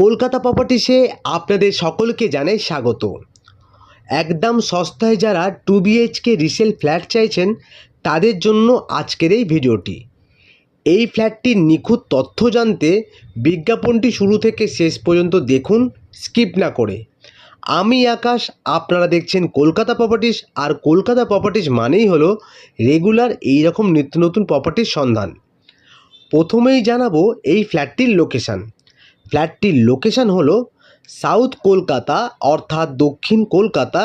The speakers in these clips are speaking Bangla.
কলকাতা প্রপার্টিসে আপনাদের সকলকে জানাই স্বাগত। একদম সস্তায় যারা টু বিএইচকে রিসেল ফ্ল্যাট চাইছেন, তাদের জন্য আজকের এই ভিডিওটি। এই ফ্ল্যাটটির নিখুঁত তথ্য জানতে বিজ্ঞাপনটি শুরু থেকে শেষ পর্যন্ত দেখুন স্কিপ না করে। আমি আকাশ, আপনারা দেখছেন কলকাতা প্রপার্টিস আর কলকাতা প্রপার্টিস মানেই হলো রেগুলার এই রকম নিত্য নতুন প্রপার্টির সন্ধান। প্রথমেই জানাব এই ফ্ল্যাটটির লোকেশান ফ্ল্যাটটির লোকেশান হলো সাউথ কলকাতা, অর্থাৎ দক্ষিণ Kolkata,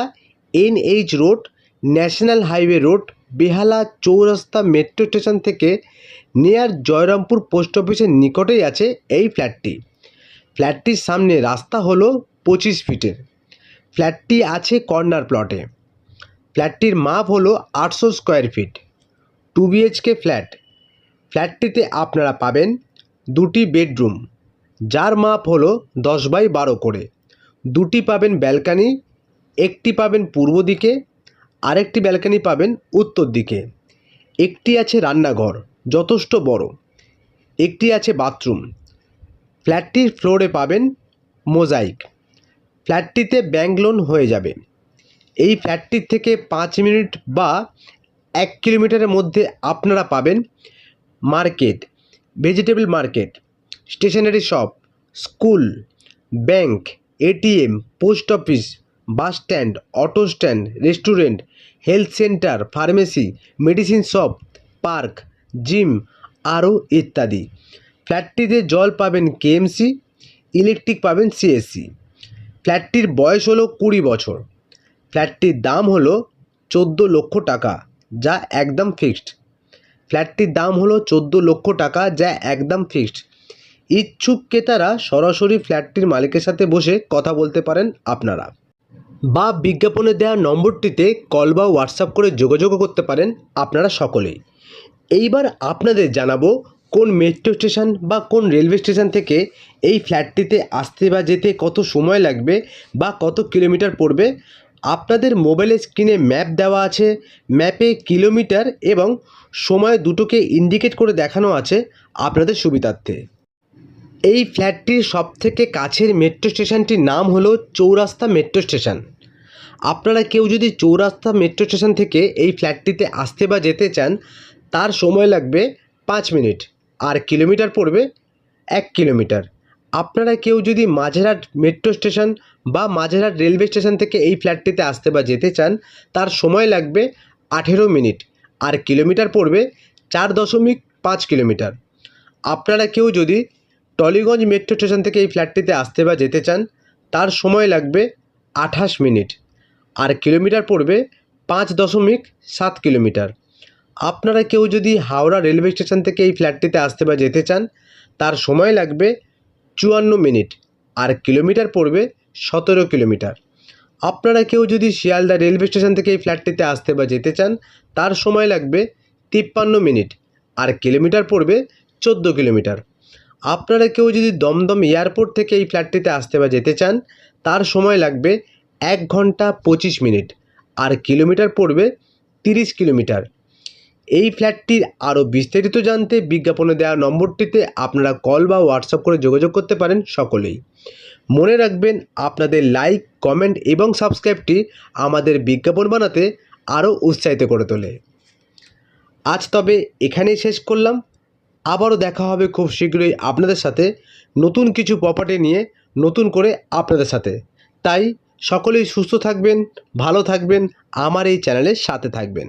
NH road, national highway road, Behala Chowrasta metro station থেকে নিয়ার জয়রামপুর পোস্ট অফিসের নিকটেই আছে এই ফ্ল্যাটটি। ফ্ল্যাটটির সামনে রাস্তা হলো পঁচিশ ফিটের। ফ্ল্যাটটি আছে কর্নার প্লটে। ফ্ল্যাটটির মাপ হলো আটশো square feet, two BHK flat. ফ্ল্যাটটিতে আপনারা পাবেন দুটি বেডরুম। যার মাপ হলো দশ বাই বারো করে। দুটি পাবেন ব্যালকানি, একটি পাবেন পূর্ব দিকে, আরেকটি ব্যালকানি পাবেন উত্তর দিকে। একটি আছে রান্নাঘর, যথেষ্ট বড়। একটি আছে বাথরুম। ফ্ল্যাটটির ফ্লোরে পাবেন মোজাইক। ফ্ল্যাটটিতে ব্যাংক লোন হয়ে যাবে। এই ফ্ল্যাটটির থেকে পাঁচ মিনিট বা এক কিলোমিটারের মধ্যে আপনারা পাবেন market, vegetable market. Stationery shop, school, bank, ATM, post office, bus stand, auto stand, restaurant, health centre, pharmacy, medicine shop, park, gym আরও ইত্যাদি। ফ্ল্যাটটিতে জল পাবেন কেএমসি, ইলেকট্রিক পাবেন সিএসসি। ফ্ল্যাটটির বয়স হলো কুড়ি বছর। ফ্ল্যাটটির দাম হলো চোদ্দ লক্ষ টাকা, যা একদম ফিক্সড। ফ্ল্যাটটির দাম হলো চোদ্দ লক্ষ টাকা, যা একদম ফিক্সড। ইচ্ছুক ক্রেতারা সরাসরি ফ্ল্যাটটির মালিকের সাথে বসে কথা বলতে পারেন আপনারা। বা বিজ্ঞাপনে দেওয়া নম্বরটিতে কল বা হোয়াটসঅ্যাপ করে যোগাযোগও করতে পারেন আপনারা সকলেই। এইবার আপনাদের জানাব কোন মেট্রো স্টেশন বা কোন রেলওয়ে স্টেশন থেকে এই ফ্ল্যাটটিতে আসতে বা যেতে কত সময় লাগবে বা কত কিলোমিটার পড়বে, আপনাদের মোবাইলের স্ক্রিনে ম্যাপ দেওয়া আছে, ম্যাপে কিলোমিটার এবং সময় দুটোকে ইন্ডিকেট করে দেখানো আছে আপনাদের সুবিধার্থে। এই ফ্ল্যাটটির সবথেকে কাছের মেট্রো স্টেশনটির নাম হলো চৌরাস্তা মেট্রো স্টেশন। আপনারা কেউ যদি চৌরাস্তা মেট্রো স্টেশন থেকে এই ফ্ল্যাটটিতে আসতে বা যেতে চান, তার সময় লাগবে পাঁচ মিনিট। আর কিলোমিটার পড়বে এক কিলোমিটার। আপনারা কেউ যদি মাঝেরহাট মেট্রো স্টেশন বা মাঝেরহাট রেলওয়ে স্টেশন থেকে এই ফ্ল্যাটটিতে আসতে বা যেতে চান, তার সময় লাগবে আঠেরো মিনিট। আর কিলোমিটার পড়বে চার দশমিক পাঁচ কিলোমিটার। আপনারা কেউ যদি টলিগঞ্জ মেট্রো স্টেশন থেকে এই ফ্ল্যাটটিতে আসতে বা যেতে চান, তার সময় লাগবে আঠাশ মিনিট। আর কিলোমিটার পড়বে পাঁচ দশমিক সাত কিলোমিটার। আপনারা কেউ যদি হাওড়া রেলওয়ে স্টেশন থেকে এই ফ্ল্যাটটিতে আসতে বা যেতে চান, তার সময় লাগবে চুয়ান্ন মিনিট। আর কিলোমিটার পড়বে সতেরো কিলোমিটার। আপনারা কেউ যদি শিয়ালদা রেলওয়ে স্টেশন থেকে এই ফ্ল্যাটটিতে আসতে বা যেতে চান, তার সময় লাগবে তিপ্পান্ন মিনিট। আর কিলোমিটার পড়বে চোদ্দ কিলোমিটার। আপনারা কেউ যদি দমদম এয়ারপোর্ট থেকে এই ফ্ল্যাটটিতে আসতে বা যেতে চান, তার সময় লাগবে এক ঘণ্টা পঁচিশ মিনিট। আর কিলোমিটার পড়বে তিরিশ কিলোমিটার। এই ফ্ল্যাটটির আরও বিস্তারিত জানতে বিজ্ঞাপনে দেওয়া নম্বরটিতে আপনারা কল বা হোয়াটসঅ্যাপ করে যোগাযোগ করতে পারেন সকলেই। মনে রাখবেন, আপনাদের লাইক, কমেন্ট এবং সাবস্ক্রাইবটি আমাদের বিজ্ঞাপন বানাতে আরও উৎসাহিত করে তোলে। আজ তবে এখানেই শেষ করলাম। আবারও দেখা হবে খুব শীঘ্রই আপনাদের সাথে নতুন কিছু প্রপার্টি নিয়ে, নতুন করে আপনাদের সাথে। তাই সকলেই সুস্থ থাকবেন, ভালো থাকবেন, আমার এই চ্যানেলের সাথে থাকবেন।